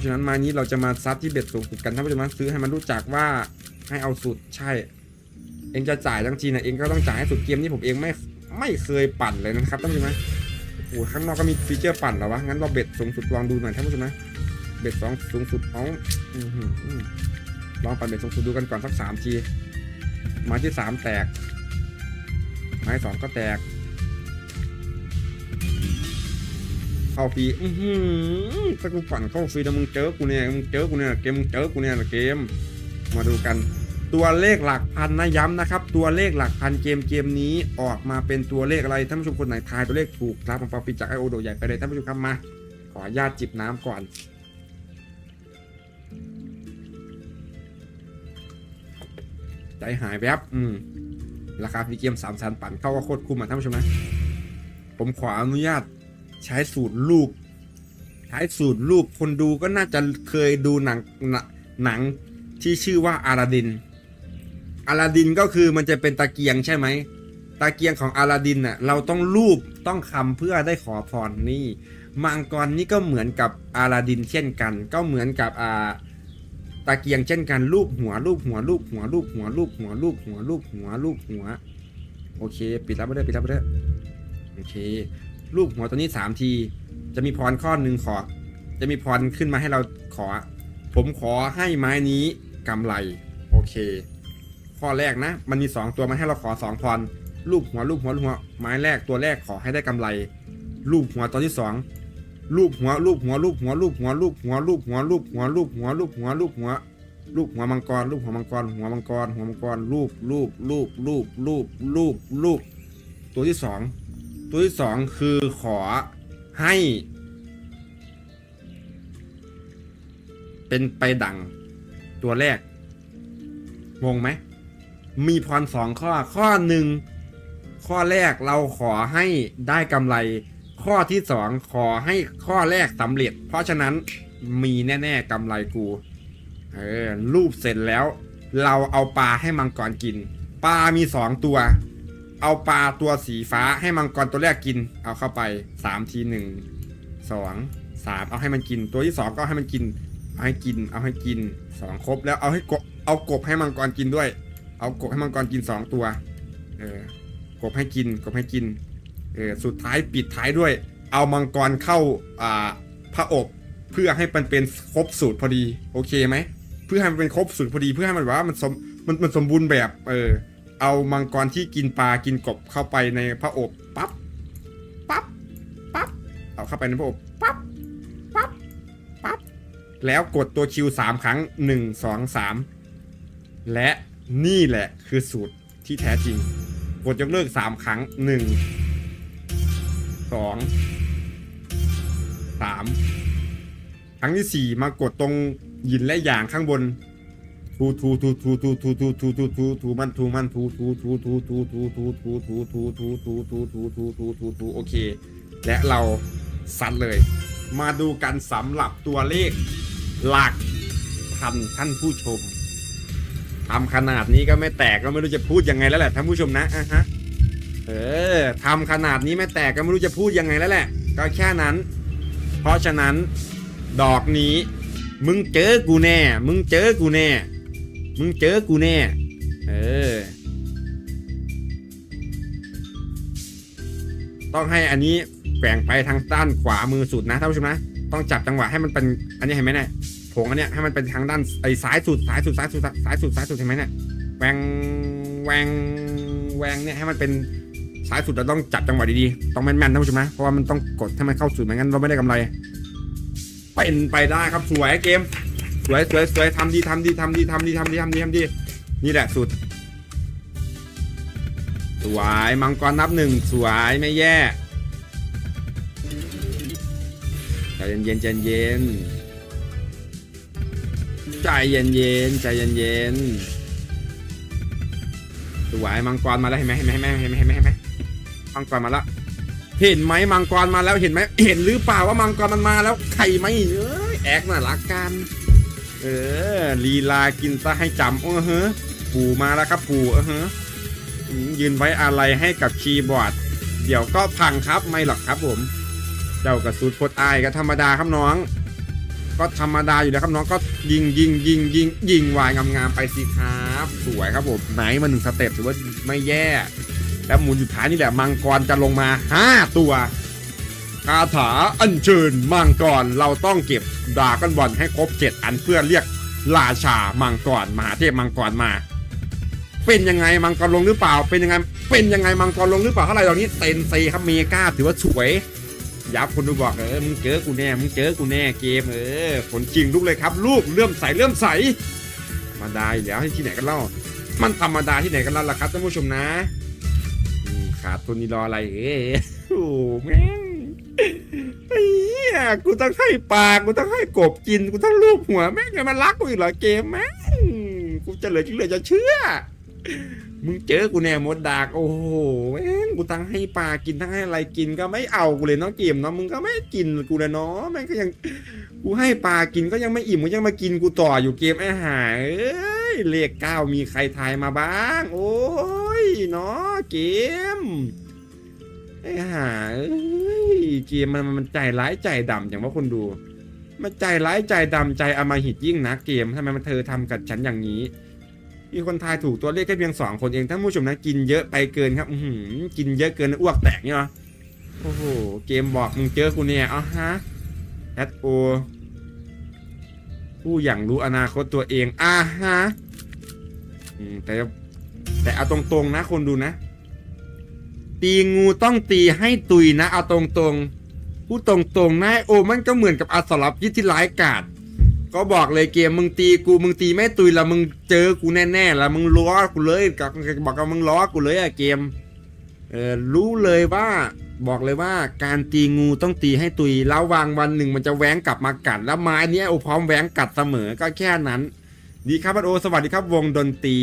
ะฉะนั้นมานี้เราจะมาซัดที่เบ็ดสูงสุดกันท่านผู้ชมนะซื้อให้มันรู้จักว่าให้เอาสุดใช่ เองจะจ่ายทั้งทีนะเองก็ต้องจ่ายให้สุดเกมนี้ผมเองไม่ไม่เคยปั่นเลยนะครับท่านผู้ชมโอ้ข้างนอกก็มีฟีเจอร์ปั่นหรอวะงั้นเราเบ็ดสูงสุดลองดูหน่อยท่านผู้ชมนะเบ็ดสองสูงสุดเอาลองปั่นเบ็ดสูงสุดดูกันก่อนสักสามทีไม้ที่สามแตก ไม้สองก็แตก เข้าฟรีอือหือถ้ากูปั่นเข้าฟรีแล้วมึงเจอกูเนี่ยมึงเจอกูเนี่ยเกมมึงเจอกูเนี่ยเกม มาดูกัน ตัวเลขหลักพันนะย้ำนะครับ ตัวเลขหลักพันเกมเกมนี้ออกมาเป็นตัวเลขอะไรท่านผู้ชมคนไหนทายตัวเลขถูกรับของปาปิจากไอโอโดใหญ่ไปเลยท่านผู้ชมครับมาขออนุญาตจิบน้ำก่อนใจหายแวบอืมราคาฟรีเกมสามแสนปั่นเข้าก็โคตรคุ้มอะท่านผู้ชมนะ ผมขออนุญาต ใช้สูตรลูกใช้สูตรลูกคนดูก็น่าจะเคยดูหนังหนังที่ชื่อว่าอาลาดิน อาลาดินก็คือมันจะเป็นตะเกียงใช่ไหม ตะเกียงของอาลาดินน่ะเราต้องรูปต้องคำเพื่อได้ขอพรนี่ มังกรนี่ก็เหมือนกับอาลาดินเช่นกัน ก็เหมือนกับอ่าตะเกียงเช่นกันรูปหัวรูปหัวรูปหัวรูปหัวรูปหัวรูปหัวรูปหัวรูปหัว โอเค ปิดแล้วไม่ได้ปิดแล้วไม่ได้โอเค รูปหัวตัวนี้สามที จะมีพรข้อหนึ่งขอ จะมีพรขึ้นมาให้เราขอ ผมขอให้ไม้นี้กำไร โอเค ข้อแรกนะ มันมีสองตัวมาให้เราขอสองพรรูปหัวรูปหัวรูปหัวไม้แรกตัวแรกขอให้ได้กำไรรูปหัวตัวที่สองรูปหัวรูปหัวรูปหัวรูปหัวรูปหัวรูปหัวรูปหัวรูปหัวรูปหัวรูปหัวรูปหัวมังกรรูปหัวมังกรหัวมังกรหัวมังกรรูปรูปรูปรูปรูปรูปรูปตัวที่สอง ตัวที่สองคือขอให้ เป็นไปดังตัวแรกงงไหม มีพรสองข้อข้อหนึ่งข้อแรกเราขอให้ได้กำไร ข้อที่สองขอให้ข้อแรกสำเร็จ เพราะฉะนั้นมีแน่ ๆกำไรกูเออรูปเสร็จแล้ว เราเอาปลาให้มังกรกิน ปลามีสองตัว เอาปลาตัวสีฟ้าให้มังกรตัวแรกกิน เอาเข้าไปสามทีหนึ่งสองสามเอาให้มันกิน ตัวที่สองก็ให้มันกิน เอาให้กิน เอาให้กินสองครบแล้วเอาให้กบเอากบให้มังกรกินด้วย เอากบให้มังกรกินสองตัว เออกบให้กินกบให้กิน เออสุดท้ายปิดท้ายด้วย เอามังกรเข้าอ่าพระอบเพื่อให้มันเป็นครบสูตรพอดี โอเคไหมเพื่อให้มันเป็นครบสูตรพอดีเพื่อให้มันว่ามันสมมันมันสมบูรณ์แบบ เออ เอามังกรที่กินปลากินกบเข้าไปในพระอบปั๊บปั๊บปั๊บเอาเข้าไปในพระอบปั๊บปั๊บปั๊บแล้วกดตัวคิวสามครั้งหนึ่งสองสามและนี่แหละคือสูตรที่แท้จริง กดยกเลิกสามครั้งหนึ่งสองสามครั้งที่สี่มากดตรงหยินและหยางข้างบน ทูทูทูทูทูทูทูทูทูทูทูมันทูมันทูทูทูทูทูทูทูทูทูทูทูทูทูทูทูทูทูทูโอเค และเราซัดเลย มาดูกันสำหรับตัวเลขหลักพันท่านผู้ชมทำขนาดนี้ก็ไม่แตกก็ไม่รู้จะพูดยังไงแล้วแหละท่านผู้ชมนะอะฮะเออทำขนาดนี้ไม่แตกก็ไม่รู้จะพูดยังไงแล้วแหละ ก็แค่นั้น เพราะฉะนั้น ดอกนี้ มึงเจอกูแน่ มึงเจอกูแน่ มึงเจอกูแน่ เออ ต้องให้อันนี้แกว่งไปทางด้านขวามือสุดนะท่านผู้ชมนะ ต้องจับจังหวะให้มันเป็น อันนี้เห็นไหมเนี่ยผงอันเนี้ยให้มันเป็นทางด้านไอ้ซ้ายสุดซ้ายสุดซ้ายสุดซ้ายสุดซ้ายสุดเห็นไหมเนี่ยแหวงแหวงแหวงเนี่ยให้มันเป็นซ้ายสุดเราต้องจับจังหวะดีๆ ต้องแม่นๆท่านผู้ชมนะ เพราะว่ามันต้องกดให้มันเข้าสุดไม่งั้นเราไม่ได้กำไร เป็นไปได้ครับสวยเกม สวยสวยสวยทำดีทำดีทำดีทำดีทำดีทำดีทำดีนี่แหละสุด สวยมังกรนับหนึ่งสวยไม่แย่ใจเย็นๆใจเย็นใจเย็นเย็นใจเย็นเย็นสวยมังกรมาแล้วเห็นไหมเห็นไหมเห็นไหมเห็นไหมเห็นไหมมังกรมาแล้วเห็นไหมมังกรมาแล้วเห็นไหมเห็นหรือเปล่าว่ามังกรมันมาแล้วไข่ไหมเอ้ยแอกน่ะรักกัน เออลีลากินซะให้จำเออเฮ้ปู่มาแล้วครับปู่เออเฮ้ยืนไว้อะไรให้กับคีย์บอร์ด เดี๋ยวก็พังครับไม่หรอกครับผม เจ้ากระสุดพดอายก็ธรรมดาครับน้อง ก็ธรรมดาอยู่แล้วครับน้องก็ยิงยิงยิงยิงยิงวายงามๆไปสิครับ สวยครับผมไหนมาหนึ่งสเต็ปถือว่าไม่แย่ แล้วหมุนสุดท้ายนี่แหละมังกรจะลงมา 5 ตัว คาถาอัญเชิญมังกรเราต้องเก็บดากันบอลให้ครบเจ็ดอันเพื่อเรียกราชามังกรมหาเทพมังกรมา เป็นยังไงมังกรลงหรือเปล่า เป็นยังไงเป็นยังไงมังกรลงหรือเปล่าเท่าไหร่ตอนนี้เต็นซีครับเมกาถือว่าสวย ยับคนดูบอกเออมึงเจอกูแน่มึงเจอกูแน่เกมเออผลจริงลูกเลยครับ ลูกเลื่อมใสเลื่อมใสธรรมดาอยู่แล้วให้ที่ไหนกันเล่า มันธรรมดาที่ไหนกันเล่าล่ะครับท่านผู้ชมนะขาดทุนนี่รออะไรเอ้ยโอ้แม่ง ไอ้เหี้ยกูต้องให้ปลากูต้องให้กบกิน กูต้องลูบหัวแม่งยังมารักกูอีกเหรอเกมแม่งกูจะเหลือจะเหลือจะเชื่อ มึงเจอกูแน่มดดากโอ้โหแม่งกูตั้งให้ปลากินทั้งให้อะไรกินก็ไม่เอากูเลยเนาะเกมเนาะมึงก็ไม่กินกูเลยเนาะแม่งก็ยังกูให้ปลากินก็ยังไม่อิ่มก็ยังมากินกูต่ออยู่เกมไอ้ห่าเอ้ยเลขเก้ามีใครทายมาบ้าง โอ้ยเนาะเกมไอ้หาย เกมมันมันใจร้ายใจดำอย่างว่าคนดู มันใจร้ายใจดำใจอำมหิตยิ่งนะเกมทำไมมันเธอทำกับฉันอย่างนี้ มีคนทายถูกตัวเลขแค่เพียงสองคนเองท่านผู้ชมนะกินเยอะไปเกินครับ อืกินเยอะเกินอ้วกแตกเนี่ยโอ้โหเกมบอกมึงเจอกูเนี่ยเอาฮะแอดโอผู้อย่างรู้อนาคตตัวเองอ่าฮะอืมแต่แต่เอาตรงๆนะคนดูนะ ตีงูต้องตีให้ตุยนะเอาตรงๆพูดตรงๆนะโอมันก็เหมือนกับอสรพิษที่ร้ายกาจก็บอกเลยเกมมึงตีกูมึงตีไม่ตุยละมึงเจอกูแน่ๆละมึงล้อกูเลยกับบอกกับมึงล้อกูเลยอะเกมเออรู้เลยว่าบอกเลยว่าการตีงูต้องตีให้ตุยแล้ววางวันหนึ่งมันจะแหวงกลับมากัดแล้วไม้เนี้ยโอพร้อมแหวงกัดเสมอก็แค่นั้น ดีครับบัดโอสวัสดีครับวงดนตรี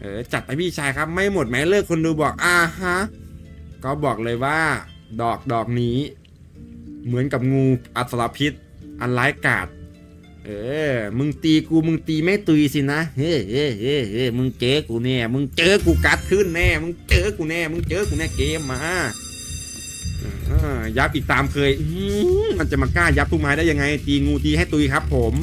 เออจัดไปพี่ชายครับไม่หมดแม้เลิกคนดูบอกอ่าฮะ ก็บอกเลยว่า ดอกดอกนี้ เหมือนกับงูอัศรพิษ อันร้ายกาจเออ มึงตีกู มึงตีไม่ตุยสินะ เฮ้เฮ้เฮ้เฮ้มึงเจอกูแน่ มึงเจอกูกัดขึ้นแน่ มึงเจอกูแน่ มึงเจอกูแน่เกมมายับอีกตามเคย มันจะมากล้ายับทุกไม้ได้ยังไง ตีงูตีให้ตุยครับ ผม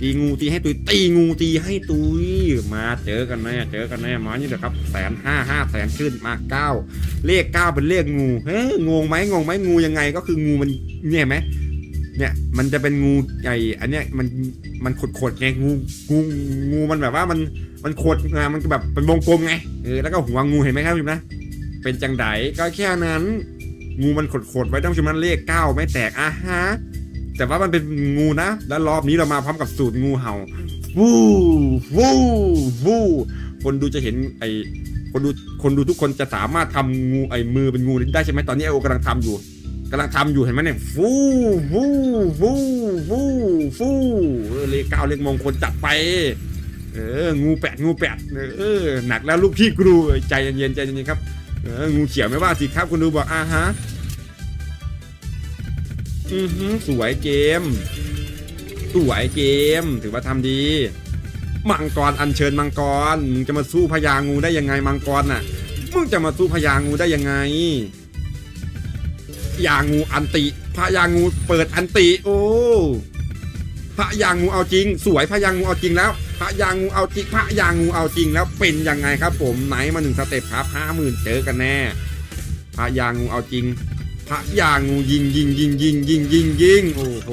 ตีงูตีให้ตุย ตีงูตีให้ตุย มาเจอกันแน่เจอกันแน่มานี่เดี๋ยวครับแสนห้าห้าแสนขึ้นมาเก้าเลขเก้าเป็นเลขงูเฮ้ยงงไหมงงไหมงูยังไงก็คืองูมันเนี่ยเห็นไหมเนี่ยมันจะเป็นงูใหญ่อันเนี้ยมันมันขดขดๆไงงูงูงูมันแบบว่ามันมันขดไงมันแบบเป็นวงกลมไงเออแล้วก็หัวงูเห็นไหมครับคุณผู้ชมนะเป็นจังไดก็แค่นั้น งูมันขดขดๆไว้ต้องชมนั้นเลขเก้าไม่แตกอะฮะแต่ว่ามันเป็นงูนะ แล้วรอบนี้เรามาพร้อมกับสูตรงูเห่า วูวูวูคนดูจะเห็นไอคนดูคนดูทุกคนจะสามารถทำงูไอมือเป็นงูได้ใช่ไหมตอนนี้ไอโอกำลังทำอยู่กำลังทำอยู่เห็นไหมเนี่ยฟูฟูฟูฟูฟูเออเลขเก้าเลขมงคลจัดไป เอองูแปดงูแปดเออหนักแล้วลูกพี่กรูใจเย็นๆใจเย็นๆครับเอองูเขียวไม่ว่าสิครับคุณดูบอกอ่าฮะอือหือสวยเกม สวยเกม ถือว่าทำดี มังกรอัญเชิญมังกร มึงจะมาสู้พญางูได้ยังไงมังกรน่ะ มึงจะมาสู้พญางูได้ยังไงยางูอันติพระยางูเปิดอันติ โอ้พระยางูเอาจริง สวยพระยางูเอาจริงแล้วพระยางูเอาจริงพระยางูเอาจริงแล้วเป็นยังไงครับ ผมไหนมาหนึ่งสเต็ปครับห้าหมื่นเจอกันแน่พระยางูเอาจริง พระยางูยิงยิงยิงยิงยิงยิงยิงโอ้โห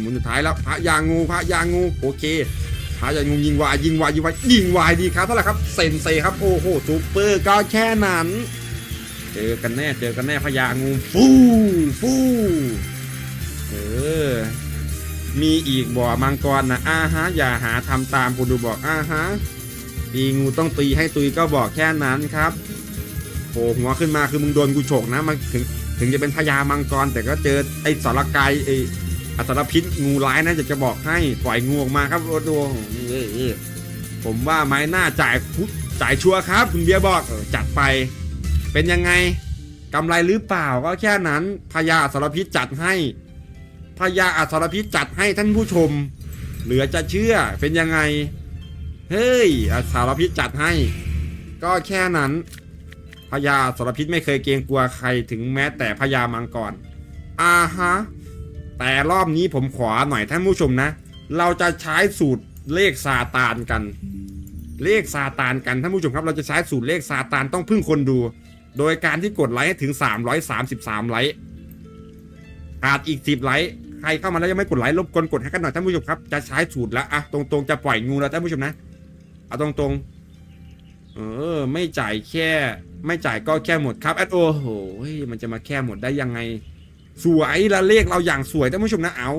หมุนสุดท้ายแล้วพระยางูพระยางูโอเคพระยางูยิงวายยิงวายยิงวายยิงวายดีครับเท่าไหร่ครับเซนเซครับโอ้โหซูเปอร์ก็แค่นั้น เจอกันแน่เจอกันแน่พญางูฟูฟูเออมีอีกบ่อมังกรนะอาฮะอย่าหาทำตามกูดูบอกอาฮะตีงูต้องตีให้ตุยก็บอกแค่นั้นครับโผล่หัวขึ้นมาคือมึงโดนกูฉกนะมันถึง ถึงจะเป็นพญามังกร แต่ก็เจอไอ้สารกายไอ้อสรพิษงูร้ายนะจะจะบอกให้ปล่อยงูออกมาครับโอ้โหผมว่าไม้หน้าจ่ายจ่ายชัวร์ครับ คุณเบียร์บอกจัดไป เป็นยังไงกำไรหรือเปล่าก็แค่นั้นพญาอสรพิษจัดให้พญาอสรพิษจัดให้ท่านผู้ชม เหลือจะเชื่อเป็นยังไง เฮ้ยอสรพิษจัดให้ ก็แค่นั้น พญาสรพิษไม่เคยเกรงกลัวใครถึงแม้แต่พญามังกรอ่าฮะแต่รอบนี้ผมขอหน่อยท่านผู้ชมนะ เราจะใช้สูตรเลขซาตานกัน เลขซาตานกันท่านผู้ชมครับ เราจะใช้สูตรเลขซาตานต้องพึ่งคนดู โดยการที่กดไลค์ให้ถึง 333 ไลค์ขาดอีก 10 ไลค์ใครเข้ามาแล้วยังไม่กดไลค์รบกวนกดให้กันหน่อยท่านผู้ชมครับจะใช้สูตรแล้วอะตรงๆจะปล่อยงูแล้วท่านผู้ชมนะเอาตรงๆเออไม่จ่ายแค่ ไม่จ่ายก็แค่หมดครับแอดโอ้โหมันจะมาแค่หมดได้ยังไง สวยละเลขเราอย่างสวยท่านผู้ชมนะ เอา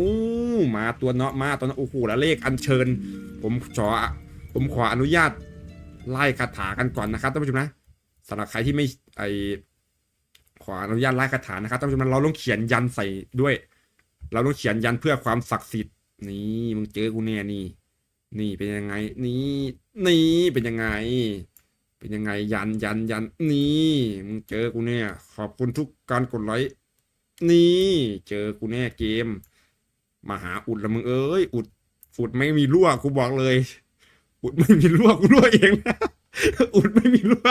มาตัวเนาะมาตัวเนาะโอ้โหละเลขอัญเชิญ ผมขอผมขออนุญาตไล่คาถากันก่อนนะครับท่านผู้ชมนะสำหรับใครที่ไม่ไอขออนุญาตไล่คาถานะครับท่านผู้ชมนะเราต้องเขียนยันใส่ด้วย เราต้องเขียนยันเพื่อความศักดิ์สิทธิ์นี่มึงเจอกูแน่นี่ นี่เป็นยังไง นี่นี่เป็นยังไง เป็นยังไงยันยันยันนี่มึงเจอกูเนี่ยขอบคุณทุกการกดไลค์นี่เจอกูแน่เกม มาหาอุดละมึงเอ้ยอุดอุดไม่มีรั่วกูบอกเลย อุดไม่มีรั่วกูรั่วเองนะอุดไม่มีรั่ว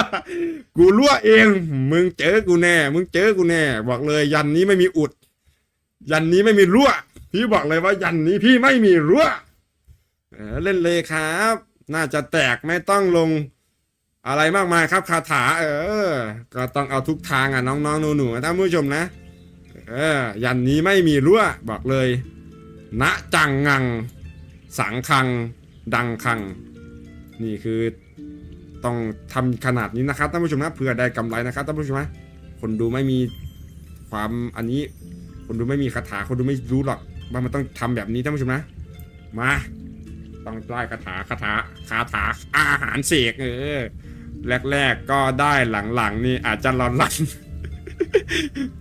กูรั่วเอง มึงเจอกูแน่ มึงเจอกูแน่ บอกเลย ยันนี้ไม่มีอุด ยันนี้ไม่มีรั่ว พี่บอกเลยว่า ยันนี้พี่ไม่มีรั่วเออเล่นเลยครับ น่าจะแตกไม่ต้องลง อะไรมากมายครับคาถา เออ ก็ต้องเอาทุกทางอะน้องๆหนูๆนะท่านผู้ชมนะ เออ ยันนี้ไม่มีรั่วบอกเลยณจังงัง สังคัง ดังคัง นี่คือต้องทำขนาดนี้นะครับท่านผู้ชมนะเพื่อได้กำไรนะครับท่านผู้ชมนะคนดูไม่มีความอันนี้ คนดูไม่มีคาถาคนดูไม่รู้หรอกว่ามันต้องทำแบบนี้ท่านผู้ชมนะมาต้องไล่คาถาคาถาคาถาอาหารเสกเออ แรกๆก็ได้หลังๆ นี่อาจจะร้อนลัน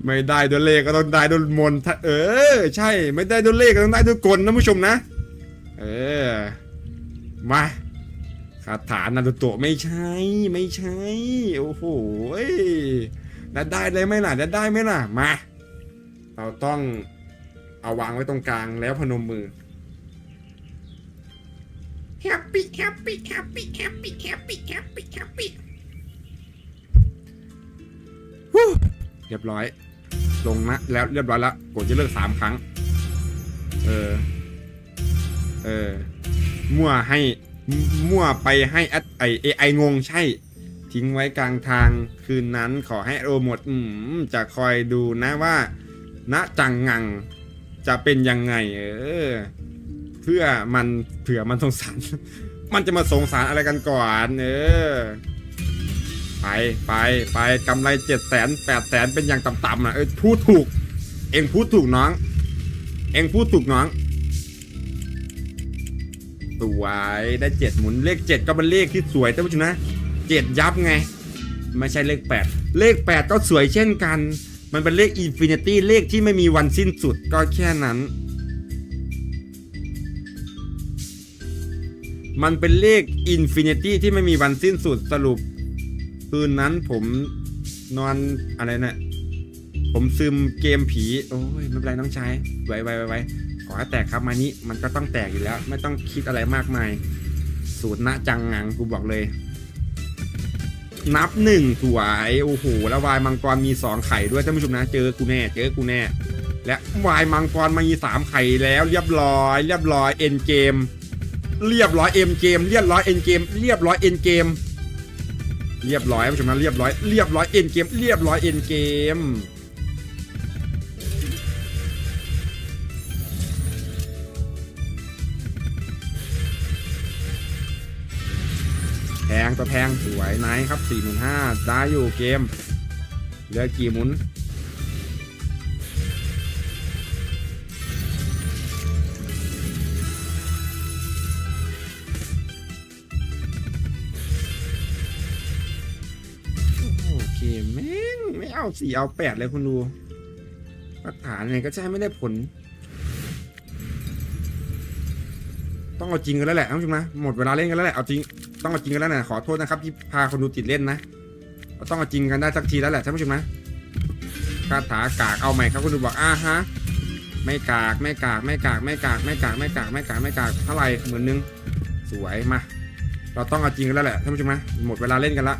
ไม่ได้ด้วยเลขก็ต้องได้ด้วยมนต์ถ้าเออ ใช่ ไม่ได้ด้วยเลขก็ต้องได้ด้วยกลนะผู้ชมนะ เออ มาคาถานารุโตะไม่ใช่ ไม่ใช่ โอ้โหแล้วได้เลยไหมล่ะแล้วได้ไหมล่ะ มา เราต้องเอาวางไว้ตรงกลางแล้วพนมมือ Happy, happy, happy, happy, happy, happy, happy. เรียบร้อย ลงนะแล้วเรียบร้อยแล้วกดจะเลิกสามครั้ง เออ เออ มั่วให้ มั่วไปให้อดไอเอไองงใช่ ทิ้งไว้กลางทางคืนนั้นขอให้โอหมด อืม จะคอยดูนะว่า ณจังงัง จะเป็นยังไง เออ พื่อมันเผื่อมันสงสาร มันจะมาสงสารอะไรกันก่อนเออไปไปไปกำไรเจ็ดแสนแปดแสนเป็นอย่างต่ำๆนะเออพูดถูก เองพูดถูกน้อง เองพูดถูกน้องสวยได้เจ็ดหมุนเลขเจ็ดก็เป็นเลขที่สวยท่านผู้ชมนะเจ็ดยับไง ไม่ใช่เลขแปดเลขแปดก็สวยเช่นกัน มันเป็นเลขอินฟินิตี้เลขที่ไม่มีวันสิ้นสุดก็แค่นั้น มันเป็นเลขอินฟินิตี้ที่ไม่มีวันสิ้นสุดสรุป คืนนั้นผมนอนอะไรนะผมซึมเกมผี โอ้ยไม่เป็นไรน้องชายไว้ไว้ไว้ไวขอให้แตกครับมานี้มันก็ต้องแตกอยู่แล้ว ไม่ต้องคิดอะไรมากมาย สูตรณจังงังกูบอกเลย นับหนึ่งสวยโอ้โหแล้ววายมังกรมีสองไข่ด้วยท่านผู้ชมนะ เจอกูแน่ เจอกูแน่ และวายมังกรมามีสามไข่แล้วเรียบร้อย เรียบร้อยเอ็นเกม เรียบร้อยเอ็มเกมเรียบร้อยเอ็นเกมเรียบร้อยเอ็นเกมเรียบร้อยท่านผู้ชมนะเรียบร้อยเรียบร้อยเอ็นเกมเรียบร้อยเอ็นเกมแพงตัวแพงสวยไนครับ4 5 0 0 0ได้อยู่เกมเหลือกี่หมุน เคแม่งไม่เอาสี่เอาแปดเลยคุณดูมาตรฐานเนี่ยก็ใช้ไม่ได้ผล ต้องเอาจริงกันแล้วแหละท่านผู้ชมนะหมดเวลาเล่นกันแล้วแหละเอาจริงต้องเอาจริงกันแล้วนะขอโทษนะครับที่พาคนดูติดเล่นนะก็ต้องเอาจริงกันได้สักทีแล้วแหละท่านผู้ชมนะคาถากากเอาใหม่ครับคุณดูบอกอ่าฮะไม่กากไม่กากไม่กากไม่กากไม่กากไม่กากไม่กากไม่กากเท่าไหร่หมื่นนึงสวยมาเราต้องเอาจริงกันแล้วแหละท่านผู้ชมนะหมดเวลาเล่นกันละ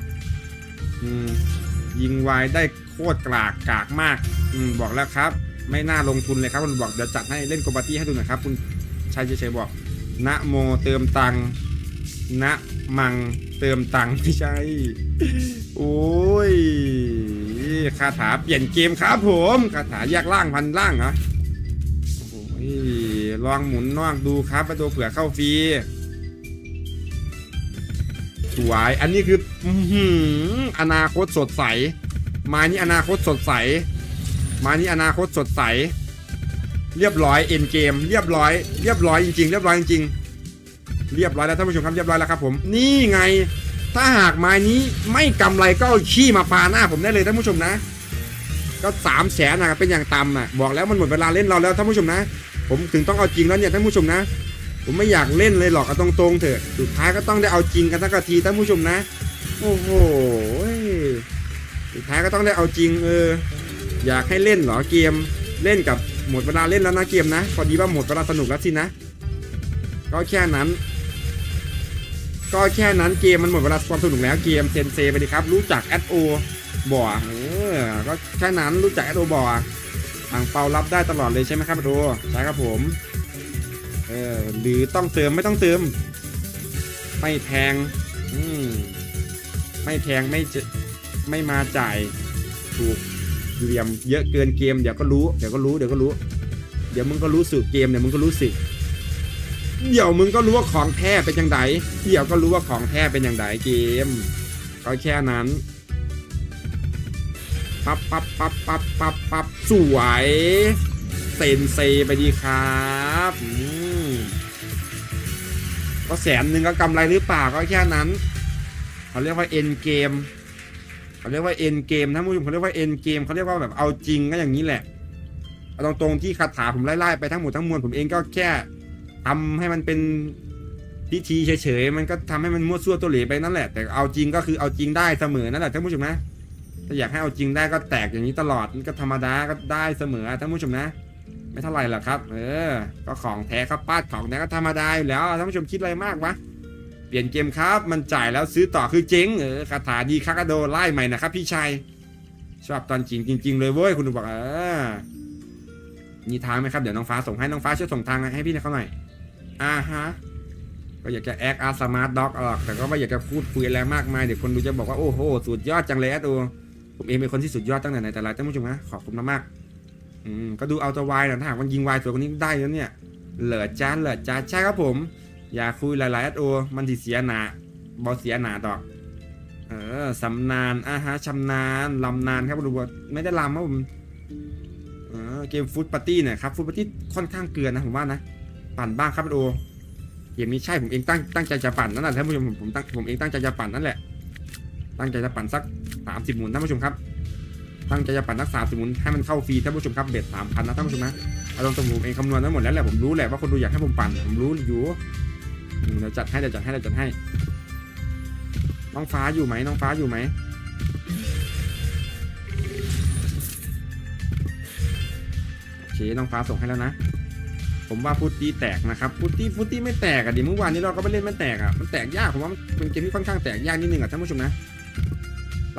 อืม ยิงวายได้โคตรกลากกากมากอืมบอกแล้วครับ ไม่น่าลงทุนเลยครับคุณบอกเดี๋ยวจัดให้เล่นโกบาตี้ให้ดูหน่อยครับ คุณชัยเฉยๆบอกนะโมเติมตังค์นะมังเติมตังค์ไม่ใช่โอ้ยคาถาเปลี่ยนเกมครับผมคาถาแยกล่างพันล่างเหรอโอ้โหลองหมุนนอกดูครับมาดูเผื่อเข้าฟรี สวย อันนี้คืออื้ออนาคตสดใส มานี่อนาคตสดใส มานี่อนาคตสดใส เรียบร้อยเอ็นเกมเรียบร้อย เรียบร้อยจริงๆ เรียบร้อยจริงๆเรียบร้อยแล้วท่านผู้ชมครับเรียบร้อยแล้วครับผม นี่ไง ถ้าหากไม้นี้ไม่กำไรก็ขี้มาปาหน้าผมได้เลยท่านผู้ชมนะ ก็สามแสนนะเป็นอย่างต่ำนะบอกแล้วมันหมดเวลาเล่นเราแล้วท่านผู้ชมนะ ผมถึงต้องเอาจริงแล้วเนี่ยท่านผู้ชมนะ ผมไม่อยากเล่นเลยหรอกเอาตรงๆเถอะสุดท้ายก็ต้องได้เอาจริงกันสักทีท่านผู้ชมนะ โอ้โหสุดท้ายก็ต้องได้เอาจริงเออ อยากให้เล่นเหรอเกมเล่นกับหมดเวลาเล่นแล้วนะเกมนะพอดีว่าหมดเวลาสนุกแล้วสินะ ก็แค่นั้น ก็แค่นั้นเกมมันหมดเวลาความสนุกแล้วเกมเซนเซไปดิครับ รู้จักแอดโอบ่อเออก็แค่นั้นรู้จักแอดโอบ่ออ่างเปารับได้ตลอดเลยใช่ไหมครับโอใช่ครับผม เออหรือต้องเติมไม่ต้องเติม ไม่แพงอืมไม่แพงไม่ไม่มาจ่ายถูกเหลี่ยมเยอะเกินเกมเดี๋ยวก็รู้เดี๋ยวก็รู้เดี๋ยวก็รู้ เดี๋ยวมึงก็รู้สึกเกมเดี๋ยวมึงก็รู้สึกเดี๋ยวมึงก็รู้ว่าของแท้เป็นยังไงเดี๋ยวก็รู้ว่าของแท้เป็นยังไงเกมก็แค่นั้นปั๊บปั๊บปั๊บปั๊บปั๊บปั๊บสวยเซนเซไปดีครับอืม ก็แสนหนึ่งก็กำไรหรือเปล่าก็แค่นั้นเขาเรียกว่าเอ็นเกมเขาเรียกว่าเอ็นเกมท่านผู้ชมเขาเรียกว่าเอ็นเกมเขาเรียกว่าแบบเอาจริงก็อย่างนี้แหละเอาตรงๆที่คาถาผมไล่ๆไปทั้งหมดทั้งมวลผมเองก็แค่ทำให้มันเป็นพิธีเฉยๆมันก็ทำให้มันมั่วซั่วตัวเหลไปนั่นแหละ แต่เอาจริงก็คือเอาจริงได้เสมอนั่นแหละท่านผู้ชมนะถ้าอยากให้เอาจริงได้ก็แตกอย่างนี้ตลอดก็ธรรมดาก็ได้เสมอท่านผู้ชมนะ ไม่เท่าไหร่หรอกครับ เออ ก็ของแท้ครับป้าดของแท้ก็ธรรมดาอยู่แล้วท่านผู้ชมคิดอะไรมากวะ เปลี่ยนเกมครับ มันจ่ายแล้วซื้อต่อคือเจ๊งเออคาถาดีคากาโดไล่ใหม่นะครับพี่ชัยชอบตอนจริงจริง ๆ เลยเว้ยคุณดูบอกเออมีทางไหมครับเดี๋ยวน้องฟ้าส่งให้น้องฟ้าช่วยส่งทางให้พี่เขาหน่อยอ่าฮะก็อยากจะแอคอาร์สมาร์ทด็อกออกแต่ก็ไม่อยากจะพูดคุยอะไรมากมายเดี๋ยวคนดูจะบอกว่าโอ้โหสุดยอดจังเลยตัวผมเองเป็นคนที่สุดยอดตั้งแต่ไหนแต่ไรท่านผู้ชมนะขอบคุณมากๆ อืมก็ดูเอาตัววายนะถ้าหากมันยิงวายตัวคนนี้ได้แล้วเนี่ย เหลือจ้าเหลือจ้าใช่ครับผม อย่าคุยหลายๆโอ มันสิเสียหนาบอเสียหนาดอก เออสำนานอาฮะชำนาญลำนานครับดูว่าไม่ได้ลำครับผมเออเกมฟุตปาร์ตี้เนี่ยครับฟุตปาร์ตี้ค่อนข้างเกลือนนะผมว่านะ ปั่นบ้างครับโอเกมนี้ใช่ผมเองตั้งตั้งใจจะปั่นนั่นแหละท่านผู้ชมผมผมตั้งผมเองตั้งใจจะปั่นนั่นแหละ ตั้งใจจะปั่นสักสามสิบหมุนท่านผู้ชมครับ ตั้งใจจะปั่นนักสามสมุนให้มันเข้าฟรีท่านผู้ชมครับเบ็ดสามพันนะท่านผู้ชมนะเอาตรงๆผมเองคำนวณทั้งหมดแล้วแหละผมรู้แหละว่าคนดูอยากให้ผมปั่นผมรู้อยู่เดี๋ยวจัดให้เดี๋ยวจัดให้เดี๋ยวจัดให้ น้องฟ้าอยู่ไหมน้องฟ้าอยู่ไหมโอเคน้องฟ้าส่งให้แล้วนะ ผมว่าฟุตตี้แตกนะครับฟุตตี้ฟุตตี้ไม่แตกอะดิเมื่อวานนี้เราก็ไปเล่นไม่แตกอะมันแตกยากผมว่ามันเป็นเกมที่ค่อนข้างแตกยากนิดนึงอะท่านผู้ชมนะ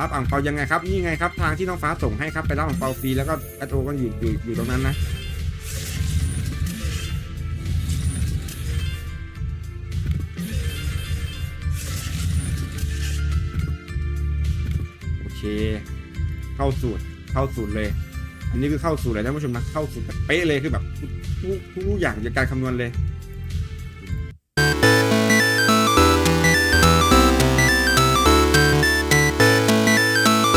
รับอ่างเปายังไงครับนี่ไงครับทางที่น้องฟ้าส่งให้ครับไปรับอ่างเปาฟรีแล้วก็แอดโอก็อยู่อยู่อยู่ตรงนั้นนะโอเค เข้าสูตรเข้าสูตรเลย อันนี้คือเข้าสูตรเลยท่านผู้ชมนะเข้าสูตรเป๊ะเลยคือแบบทุกทุกทุกอย่างจากการคำนวณเลย